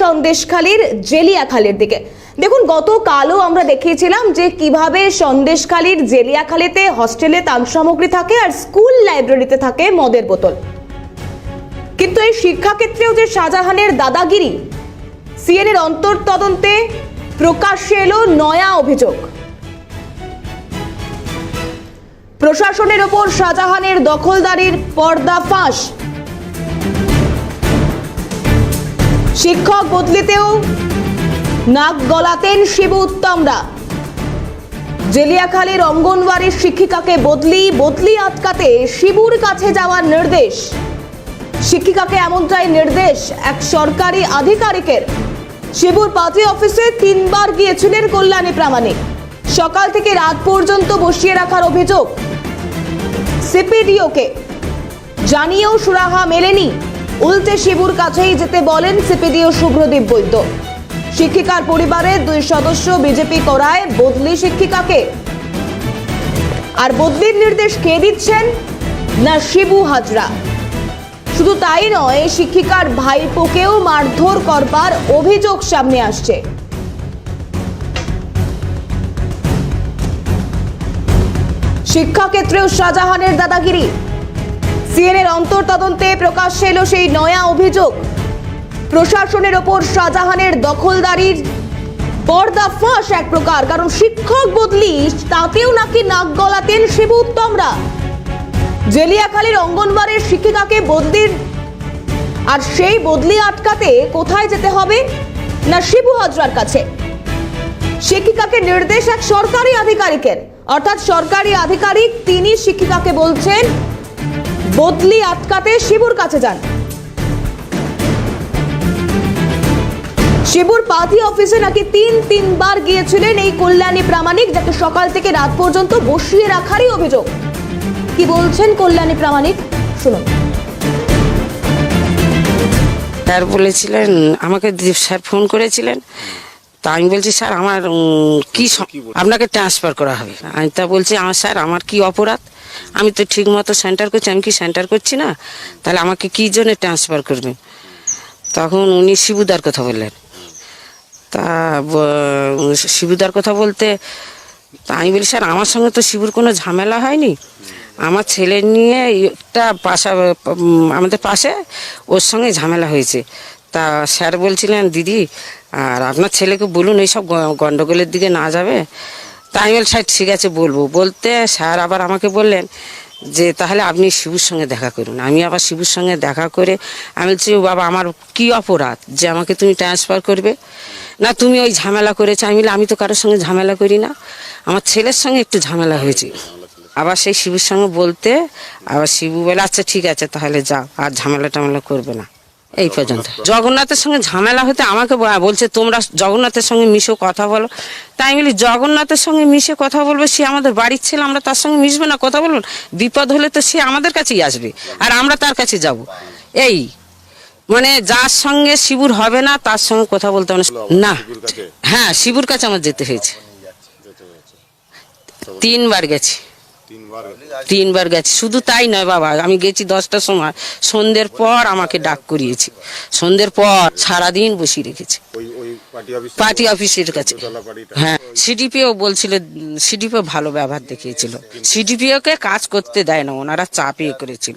সন্দেশখালীর জেলিয়াখালীর দিকে। দেখুন, গতকালও আমরা দেখিয়েছিলাম যে কীভাবে সন্দেশখালীর জেলিয়াখালীতে হস্টেলে তান সামগ্রী থাকে আর স্কুল লাইব্রেরিতে থাকে মদের বোতল। কিন্তু এই শিক্ষাক্ষেত্রেও যে শাহজাহানের দাদাগিরি, সিএনের অন্তর্তদন্তে প্রকাশ্যে এলো নয়া অভিযোগ। প্রশাসনের ওপর শাহজাহানের দখলদারির পর্দা ফাঁস শিক্ষক বদলিতেও নাক গলাতেন শিবু উত্তমরা। জেলিয়াখালীর অঙ্গনওয়াড়ির শিক্ষিকাকে বদলি বদলি আটকাতে শিবুর কাছে যাওয়ার নির্দেশ। শিক্ষিকাকে এমনটাই নির্দেশ এক সরকারি আধিকারিকের। শিবুর পার্টি অফিসে তিনবার গিয়েছিলেন কল্যাণী প্রামাণিক। সকাল থেকে রাত পর্যন্ত বসিয়ে রাখার অভিযোগ। সিপিডিওকে। জানিয়েও সুরাহা মেলেনি। উল্টে শিবুর কাছেই যেতে বলেন সিপিডিও শুভ্রদীপ বৈদ্য। শিক্ষিকার পরিবারের দুই সদস্য বিজেপি করায় বদলি শিক্ষিকাকে। আর বদলির নির্দেশ কে দিচ্ছেন? না শিবু হাজরা। শুধু তাই নয়, শিক্ষিকার ভাইপোকেও মারধর করবার অভিযোগ সামনে আসছে। শিক্ষাক্ষেত্রেও শাহজাহানের দাদাগিরি। সিএনের অন্তর্তদন্তে প্রকাশ্যে এলো সেই নয়া অভিযোগ। প্রশাসনের ওপর শাহজাহানের দখলদারির পর্দা ফাঁস এক প্রকার, কারণ শিক্ষক বদলি, তাতেও নাকি নাক গলাতেন শিবু উত্তমরা। জেলিয়াখালীর অঙ্গনবাড়ির শিক্ষিকাকে বদলির, আর সেই বদলি আটকাতে কোথায় যেতে হবে, না শিবু হাজরার কাছে? শিক্ষিকাকে নির্দেশ এক সরকারি আধিকারিকের, অর্থাৎ সরকারি আধিকারিক তিনি শিক্ষিকাকে বলছেন বদলি আটকাতে শিবুর কাছে যান। শিবুর পাথি অফিসে নাকি তিন তিনবার গিয়েছিলেন এই কল্যাণী প্রামাণিক, যাকে সকাল থেকে রাত পর্যন্ত বসিয়ে রাখারই অভিযোগ। কি বলছেন কল্যাণী প্রামাণিক? শুনুন। স্যার বলেছিলেন, আমাকে স্যার ফোন করেছিলেন। তা আমি বলছি স্যার আমার কি আপনাকে ট্রান্সফার করা হবে। আমি তা বলছি আমার স্যার আমার কি অপরাধ? আমি তো ঠিক মতো সেন্টার করছি আমি কি সেন্টার করছি না? তাহলে আমাকে কি জন্য ট্রান্সফার করবেন? তখন উনি শিবুদার কথা বললেন। তা শিবুদার কথা বলতে তা আমি বলি স্যার আমার সঙ্গে তো শিবুর কোনো ঝামেলা হয়নি। আমার ছেলে নিয়ে একটা পাশা আমাদের পাশে ওর সঙ্গে ঝামেলা হয়েছে। তা স্যার বলছিলেন দিদি আর আপনার ছেলেকে বলুন, এইসব গন্ডগোলের দিকে না যাবে? তাই আমি বলি স্যার, ঠিক আছে, বলব। বলতে স্যার আবার আমাকে বললেন যে, তাহলে আপনি শিবুর সঙ্গে দেখা করুন। আমি আবার শিবুর সঙ্গে দেখা করে, আমি বলছি, "ও বাবা, আমার কি অপরাধ যে আমাকে তুমি ট্রান্সফার করবে? না, তুমি ওই ঝামেলা করেছ। আমি আমি তো কারোর সঙ্গে ঝামেলা করি না। আমার ছেলের সঙ্গে একটু ঝামেলা হয়েছে। আবার সেই শিবুর সঙ্গে বলতে, আবার শিবু বলে আচ্ছা ঠিক আছে, তাহলে যাও, আর ঝামেলা টামেলা করবে না। এই পর্যন্ত। জগন্নাথের সঙ্গে ঝামেলা হতে আমাকে বলছে তোমরা জগন্নাথের সঙ্গে মিশো কথা বলো। তাই আমি বলি জগন্নাথের সঙ্গে মিশে কথা বলবে সে আমাদের বাড়ির ছেলে আমরা তার সঙ্গে মিশবো না কথা বলব বিপদ হলে তো সে আমাদের কাছেই আসবে আর আমরা তার কাছে যাব। এই মানে যার সঙ্গে শিবুর হবে না তার সঙ্গে কথা বলতে হবে। না। হ্যাঁ শিবুর কাছে আমার যেতে হয়েছে। তিনবার গেছি। তিনবার গেছি। শুধু তাই নয় বাবা আমি গেছি দশটার সময়। সন্ধ্যের পর আমাকে ডাক করিয়েছি। সন্ধ্যের পর সারাদিন বসিয়ে রেখেছি। পার্টি অফিস পার্টি অফিসের কাছে। হ্যাঁ সিডিপিও বলছিল সিডিপিও ভালো ব্যবহার দেখিয়েছিল। সিডিপিওকে কাজ করতে দেয় না ওনারা চাপিয়ে করেছিল।